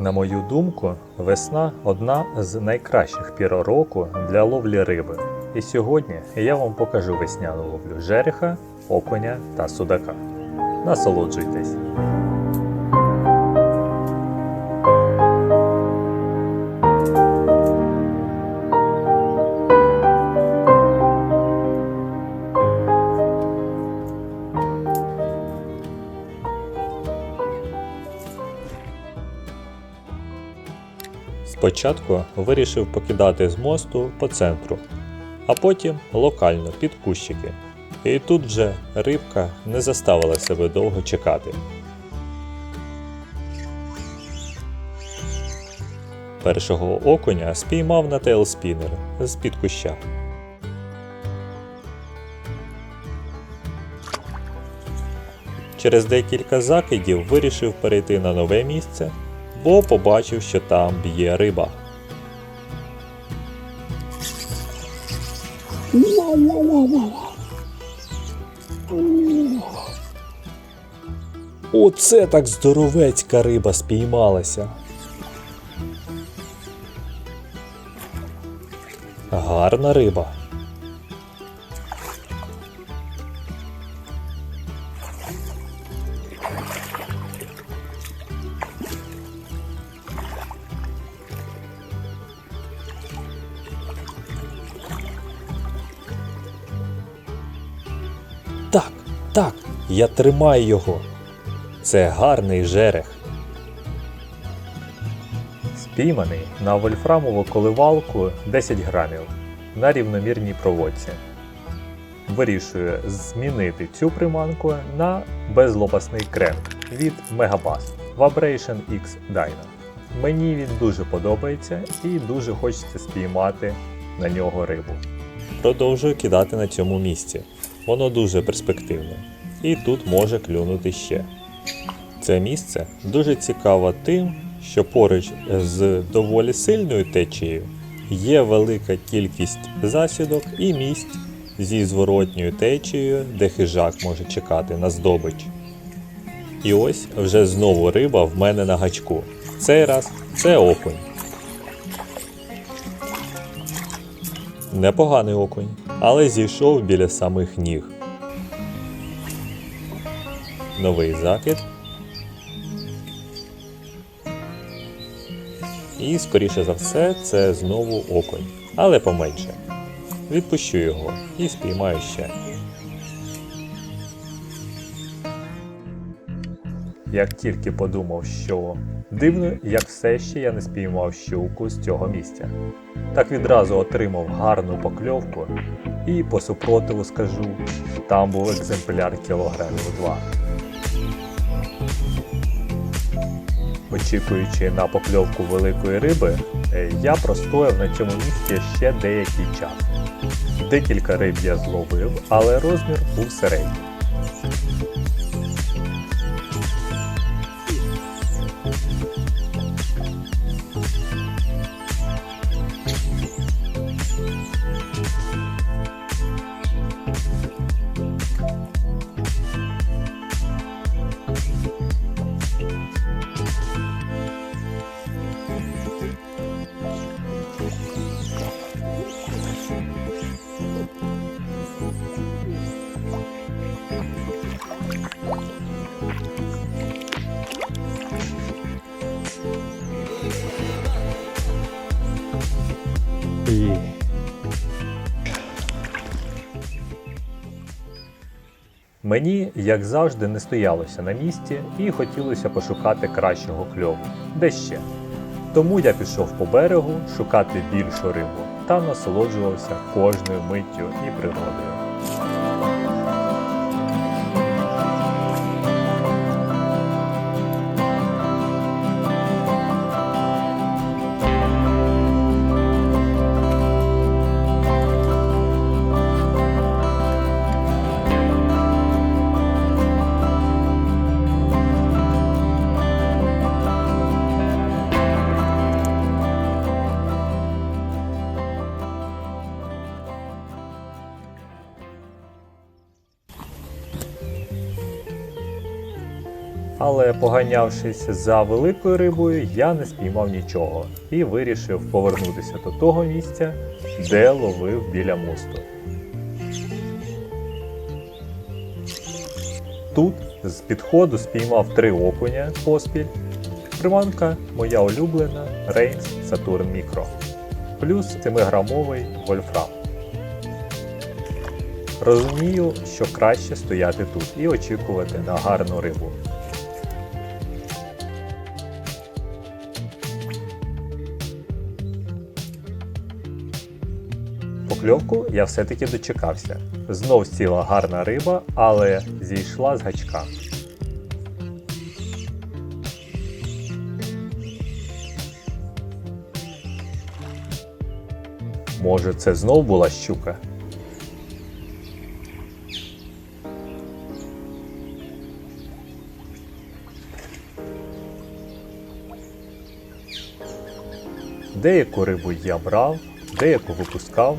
На мою думку, весна одна з найкращих пір року для ловлі риби. І сьогодні я вам покажу весняну ловлю жереха, окуня та судака. Насолоджуйтесь! Спочатку вирішив покидати з мосту по центру, а потім локально під кущики. І тут вже рибка не заставила себе довго чекати. Першого окуня спіймав на тейлспінер з під куща. Через декілька закидів вирішив перейти на нове місце, бо побачив, що там б'є риба. Оце так здоровецька риба спіймалася. Гарна риба. Так, я тримаю його. Це гарний жерех. Спійманий на вольфрамову коливалку 10 грамів на рівномірній проводці. Вирішую змінити цю приманку на безлопасний крем від Megabass Vibration X Dyna. Мені він дуже подобається і дуже хочеться спіймати на нього рибу. Продовжую кидати на цьому місці. Воно дуже перспективне. І тут може клюнути ще. Це місце дуже цікаво тим, що поруч з доволі сильною течією є велика кількість засідок і місць зі зворотньою течією, де хижак може чекати на здобич. І ось вже знову риба в мене на гачку. Цей раз це окунь. Непоганий окунь, але зійшов біля самих ніг. Новий закид. І, скоріше за все, це знову окунь, але поменше. Відпущу його і спіймаю ще. Як тільки подумав, що дивно, як все ще я не спіймав щуку з цього місця. Так відразу отримав гарну покльовку і по супротиву скажу, там був екземпляр кілограмів 2. Очікуючи на покльовку великої риби, я простояв на цьому місці ще деякий час. Декілька риб я зловив, але розмір був середній. Мені, як завжди, не стоялося на місці і хотілося пошукати кращого кльову. Де ще? Тому я пішов по берегу шукати більшу рибу та насолоджувався кожною миттю і природою. Але поганявшись за великою рибою, я не спіймав нічого і вирішив повернутися до того місця, де ловив біля мосту. Тут з підходу спіймав три окуня поспіль. Приманка моя улюблена Reigns Saturn Micro. Плюс 7-грамовий вольфрам. Розумію, що краще стояти тут і очікувати на гарну рибу. Покльовку я все-таки дочекався. Знов сіла гарна риба, але зійшла з гачка. Може, це знов була щука? Деяку рибу я брав, деяку випускав,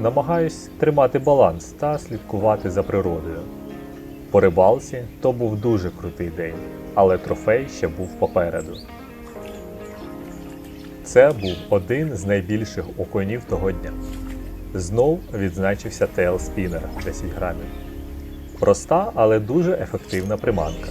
намагаюсь тримати баланс та слідкувати за природою. По рибалці то був дуже крутий день, але трофей ще був попереду. Це був один з найбільших окунів того дня. Знов відзначився Spinner 10 грамів. Проста, але дуже ефективна приманка.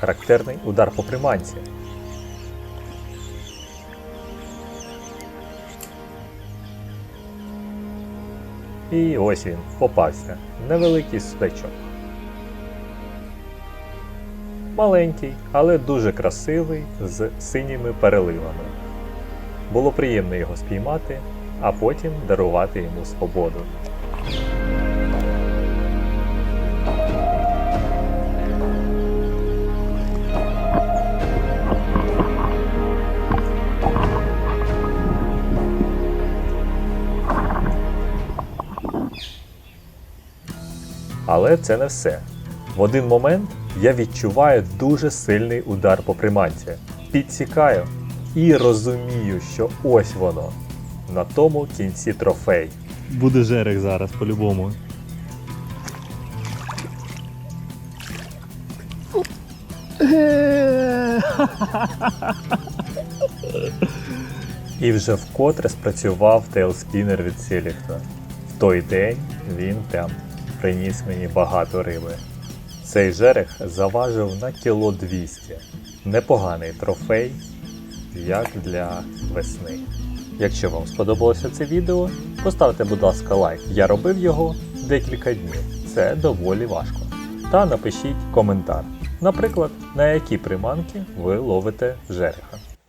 Характерний удар по приманці. І ось він попався. Невеликий судачок. Маленький, але дуже красивий з синіми переливами. Було приємно його спіймати, а потім дарувати йому свободу. Але це не все. В один момент я відчуваю дуже сильний удар по приманці. Підсікаю і розумію, що ось воно. На тому кінці трофей. Буде жерех зараз по-любому. І вже вкотре спрацював тейлспінер від Селіхта. В той день він прям приніс мені багато риби. Цей жерех заважив на кіло 200. Непоганий трофей, як для весни. Якщо вам сподобалося це відео, поставте, будь ласка, лайк. Я робив його декілька днів. Це доволі важко. Та напишіть коментар. Наприклад, на які приманки ви ловите жереха.